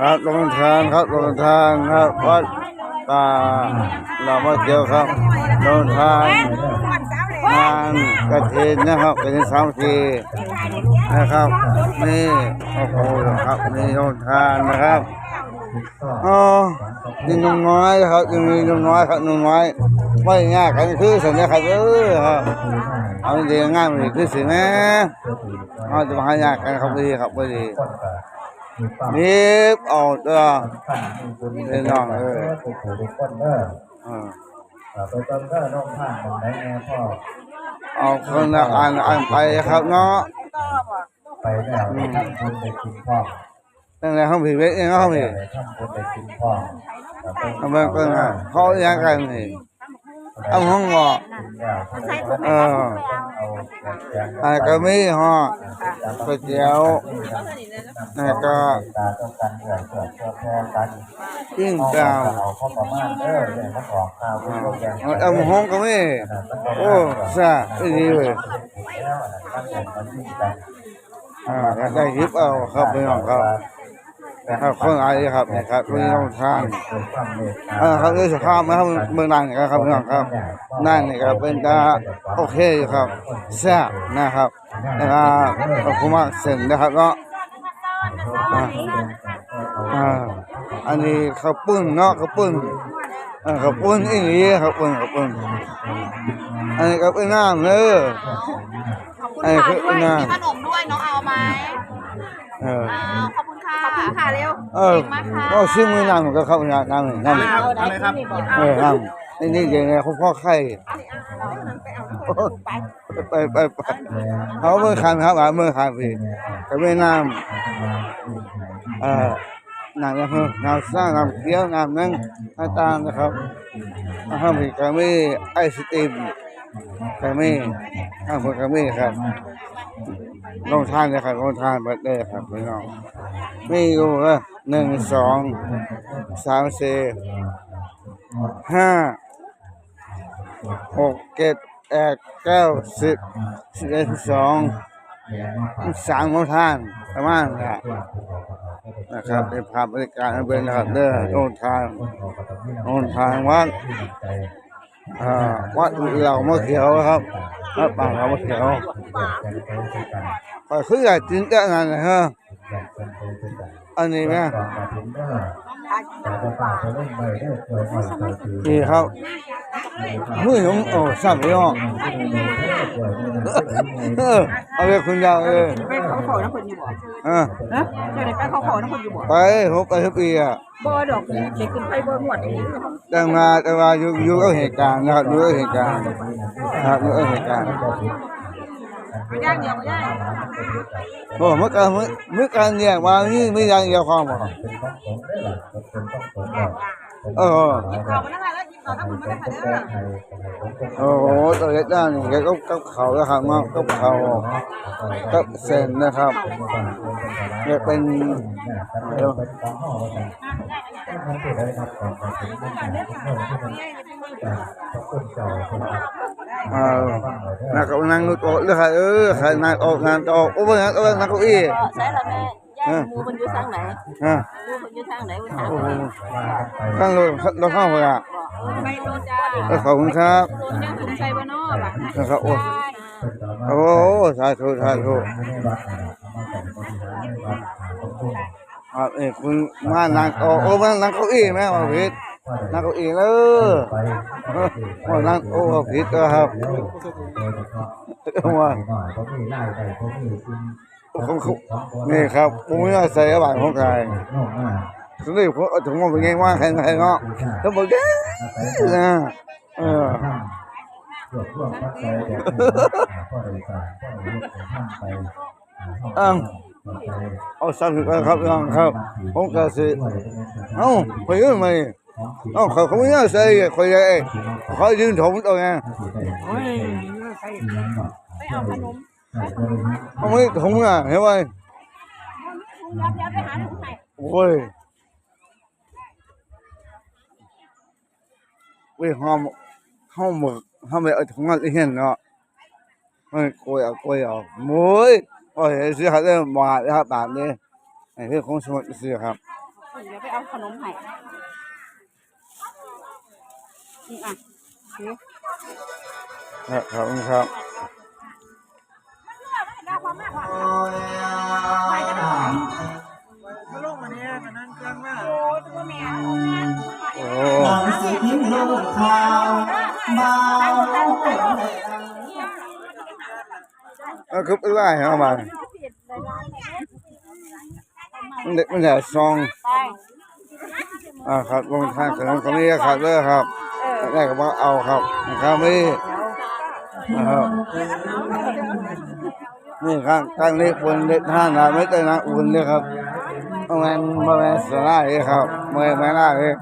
ครับลงทานครับลงทานครับวัดป่าเรามาเที่ยวครับลงทานงานกระถินนะครับกระถินสามทีนะครับนี่โอ้โหครับนี่ลงทานนะครับอ๋อนี่นุ่มน้อยครับยังมีนุ่มน้อยครับนุ่มน้อยไม่ง่ายกันคือสัญญาครับเออครับเอาจริงๆง่ายมันคือสินะเอาจะมาหายากกันครับดีครับดี นิบออกตัวเล่นน้องเออไปถูกคนเด้อเออเออไปต้นเด้อน้องข้างมองได้แน่พ่อเอาคนละอันอันไปครับเนาะไปแล้วทำบุญไปกินพ่อตั้งแต่ห้องผีเวทเองห้องผีทำบุญไปกินพ่อทำไมก็งานเขาอย่างกันนี่เอาห้องบ่เออ อันก็มีฮะก๋วยเตี๋ยวแล้วก็ตาต้องกันเหนื่อยเกิดเพื่อแพ้กันปิ้งเปล่าเอาข้อประมาณเด้อเนี่ยมันออกข่าวเดงเอาห้องก็มีโอ้ซาไม่ดีเลยแล้วอันนั้นมันยิ่งกันอ่าได้ยิบเอาครับพี่น้องครับ ครับคนอะไรครับนี่ครับพี่น้องทานเกิดความเมตตาอ่าครับนี่สภาพนะครับเมืองดังนะครับพี่น้องครับนั่นนี่ก็เป็นตาโอเคอยู่ครับแซ่บนะครับนะครับขอบคุณมากเส้นนะครับเนาะอ่าอ่าอันนี้ข้าวปุ้นเนาะข้าวปุ้นอ่าข้าวปุ้นอีนี้ข้าวปุ้นข้าวปุ้นอันนี้ก็เป็นน้ำเด้อขอบคุณอันนี้ค่ะคือด้วยน้มีขนมด้วยน้องเอาไหมำเอออ้าวขอบคุณค่ะ ขอบคุณค่ะเร็วเออเก่งมากค่ะก็ชื่อมือน้ำก็เข้าน้ำน้ำนี่น้ำนี่เอาได้ครับเออน้ำนี่นี่อย่างเงี้ยคุณพ่อไข่ไปไปไปเขาเมื่อคันครับอ่าเมื่อคันพี่ก็ไม่น้ำเอ่อน้ำนะครับน้ำสร้างน้ำเคี้ยวน้ำนั่งต่างๆนะครับนะครับมีกามีไอศติม กามีข้าวโพดกามีครับลงทานเลยครับลงทานเบิดเลยครับพี่น้องมีอยู่ว่าหนึ่งสองสามสี่ห้าหกเจ็ดแปดเก้าสิบสิบเอ็ดสิบสองสามลงทานประมาณนั้นะครับเป็นภาพบรรยากาศให้เป็นะครับเด้อโอนทางโอนทางวัดอ่า วัดอุเหล่ามะเขียวครับวัดป่าเรามะเขียวก็คืออยากจินแต่งานนะฮะ อันนี้ไหมนี่ครับมือผมโอ้สับเลยอะเออเอาไปคุณยาวเออไปเขาเขาน้ำคนอยู่บ่อ่าฮะเดี๋ยวนี้ไปเขาเขาน้ำคนอยู่บ่ไปผมไปทุกปีอะบ่ดอกเด็กขึ้นไปบ่หมดนี่แต่มาแต่ว่าอยู่อยู่กับเหตุการณ์นะครับอยู่กับเหตุการณ์ครับอยู่กับเหตุการณ์ ไม่ย่างเดียวไม่ย่างโอ้เมื่อการเมื่อเมื่อการเนี่ยว่านี่ไม่ยังเดียวความบ่เออเขามานั่งแล้วกินเขาทั้งหมดไม่ได้ค่ะเด้อโอ้โหตัวเล็กด้านนี่แกก็กับเขาแล้วครับมากับเขากับเส้นนะครับแกเป็นเดี๋ยว นักนั่งนุดโต๊ะเลยค่ะเออใครนั่งออกงานออกโอ้ยนั่งโอ้ยนั่งเก้าอี้ใช่ละแม่ย่าหมูมันอยู่ทางไหนฮะหมูมันอยู่ทางไหนมันทางโอ้ไหโหนข้างรถรถเข้าไปอะไปโดนจ้าเออขอบคุณครับโดนยังถึงใส่บ่นอบ่ะนะครับโอ้โอ้สาธุสาธุครับเอ้คุณมานั่งโอ้โอ้มานั่งเก้าอี้ไหมว่าผิด นั่งเก้าอี้เลยโอ้นั่งโอ้ผิดครับว่าเขาเขานี่ครับผมไม่ได้ใส่อะไรของกายสุดท้ายผมถึงว่าเป็นไงว่าใครใครเนาะแล้วบอกเด้นะเอออ้าวเอาสามสิบกันครับน้องครับผมก็สิเอ้าไปยืนมา ดิเอ้าเขาเขาไม่น่าใส่คอยไอ้เขายืนถมตัวไงเขาไม่ถมอะเห็นไหมโอ้ยเว้ยห้ามห้ามหมึกห้ามไปเอาถุงอะไรเห็นเนาะไม่กลัวเอากลัวเอาโม้ยโอ้ยซื้อเขาได้มาแล้วครับแบบนี้ไอ้ที่คงสมุดซื้อครับเดี๋ยวไปเอาขนมให้ นี่อะครับขอบคุณครับมาลงมาเนี่ยกันนั่งเครื่องมาโอ้หนังสือพิมพ์ลงข่าวบ่าเป็นเอคือเป็นไรเอมามันเด็กมันใหญ่ซองอ่าครับลงทางขนมขนมนี้ครับเด้อครับ ได้ก็มาเอาครับนะครับนี่นะครับนี่ข้างข้งนี้คนเด็ดห้านาไม่ได้นะอุ่นเลยครับประมาณประมาณสลายเลยครับเมื่อไม่ได้เลย